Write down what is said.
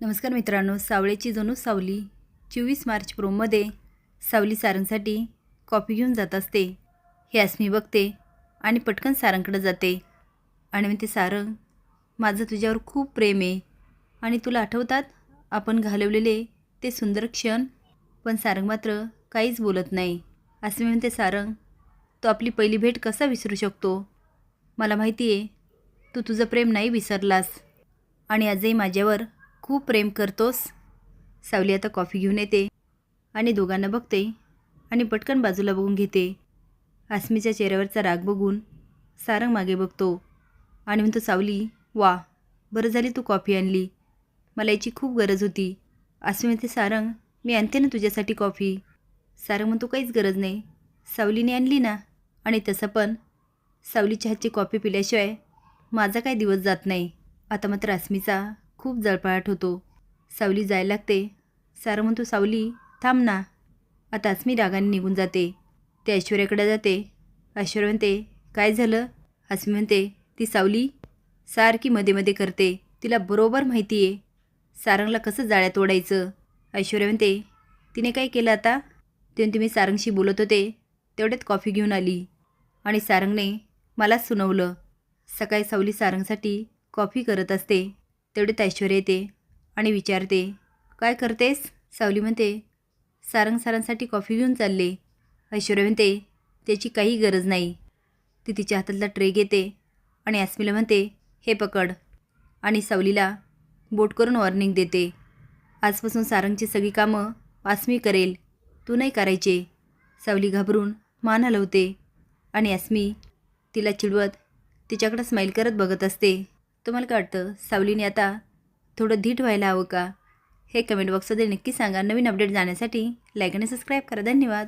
नमस्कार मित्रांनो सावळेची जणू सावली. चोवीस मार्च प्रोमध्ये सावली सारंगसाठी कॉफी घेऊन जात असते. हे अस्मी बघते आणि पटकन सारंगकडे जाते. आणि म्हणते सारंग माझं तुझ्यावर खूप प्रेम आहे आणि तुला आठवतात आपण घालवलेले ते सुंदर क्षण. पण सारंग मात्र काहीच बोलत नाही. अस्मी म्हणते सारंग तो आपली पहिली भेट कसा विसरू शकतो? मला माहिती आहे तू तुझं प्रेम नाही विसरलास आणि आजही माझ्यावर खूप प्रेम करतोस. सावली आता कॉफी घेऊन येते. आणि दोघांना बघते. आणि पटकन बाजूला बघून घेते. आसमीच्या चेहऱ्यावरचा राग बघून सारंग मागे बघतो. आणि म्हणतो सावली वा बरं झाली तू कॉफी आणली. मला याची खूप गरज होती. आसमी म्हणते सारंग मी आणते ना तुझ्यासाठी कॉफी. सारंग म्हणतो काहीच गरज नाही. सावलीने आणली ना. आणि तसं पण. सावलीच्या हातची कॉफी पिल्याशिवाय माझा काय दिवस जात नाही. आता मात्र अस्मीचा खूप जळपळाट होतो. सावली जायला लागते. सारं म्हणतो सावली थांब ना. आता अस्मी रागाने निघून जाते. ते ऐश्वर्याकडे जाते. ऐश्वर्या म्हणते काय झालं? अस्मी म्हणते ती सावली सारखी मध्ये मध्ये करते. तिला बरोबर माहिती आहे सारंगला कसं जाळ्यात ओढायचं? ऐश्वर्या म्हणते तिने काय केलं आता? ते म्हणते मी सारंगशी बोलत होते. तेवढ्यात कॉफी घेऊन आली. आणि सारंगने मलाच सुनवलं. सकाळी सावली सारंगसाठी कॉफी करत असते. तेवढ्यात ऐश्वर्या येते आणि विचारते काय करतेस? सावली म्हणते सारंग सारांसाठी कॉफी घेऊन चालले. ऐश्वर्या म्हणते त्याची काही गरज नाही. ती तिच्या हातातला ट्रे घेते आणि अस्मिला म्हणते हे पकड. आणि सावलीला बोट करून वॉर्निंग देते आजपासून सारंगची सगळी कामं अस्मी करेल तू नाही करायचे. सावली घाबरून मान हलवते आणि अस्मी तिला चिडवत तिच्याकडं स्माईल करत बघत असते. तुम्हाला काय वाटतं? सावलीने आता थोडं धीट व्हायला हवं का? हे कमेंट बॉक्समध्ये नक्की सांगा. नवीन अपडेट जाण्यासाठी लाईक आणि सबस्क्राईब करा. धन्यवाद.